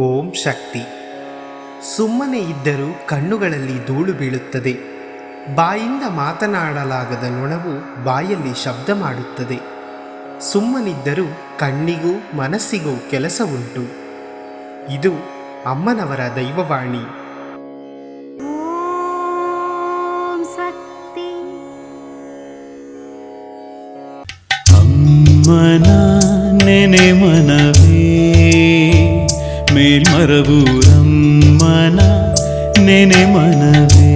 ಓಂ ಶಕ್ತಿ. ಸುಮ್ಮನೆ ಇದ್ದರೂ ಕಣ್ಣುಗಳಲ್ಲಿ ಧೂಳು ಬೀಳುತ್ತದೆ. ಬಾಯಿಂದ ಮಾತನಾಡಲಾಗದ ನೊಣವು ಬಾಯಲ್ಲಿ ಶಬ್ದ ಮಾಡುತ್ತದೆ. ಸುಮ್ಮನಿದ್ದರೂ ಕಣ್ಣಿಗೂ ಮನಸ್ಸಿಗೂ ಕೆಲಸ ಉಂಟು. ಇದು ಅಮ್ಮನವರ ದೈವವಾಣಿ. ಓಂ ಶಕ್ತಿ. ಅಮ್ಮನ ನೆನೆ ಮನವೇ മേൽമറവൂറം മന നെനെ മനവേ